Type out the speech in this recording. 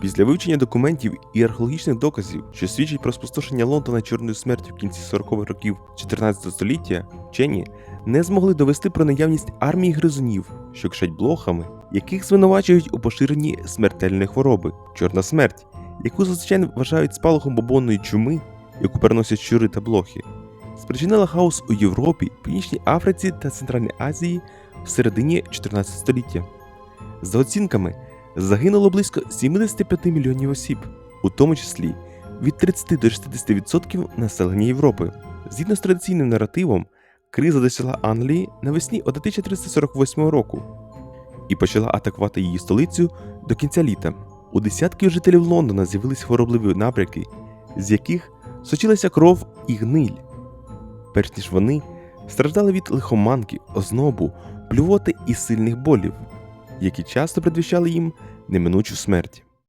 Після вивчення документів і археологічних доказів, що свідчать про спустошення Лондона чорною смертю в кінці 40-х років 14 століття, вчені не змогли довести про наявність армії гризунів, що кишать блохами, яких звинувачують у поширенні смертельної хвороби чорна смерть, яку зазвичай вважають спалахом бобонної чуми, яку переносять щури та блохи, спричинила хаос у Європі, Північній Африці та Центральній Азії в середині 14 століття. За оцінками, загинуло близько 75 мільйонів осіб, у тому числі від 30 до 60% населення Європи. Згідно з традиційним наративом, криза досягла Англії навесні 1348 року і почала атакувати її столицю до кінця літа. У десятків жителів Лондона з'явились хворобливі набряки, з яких сочилася кров і гниль. Перш ніж вони страждали від лихоманки, ознобу, блювоти і сильних болів, які часто предвіщали їм неминучу смерть.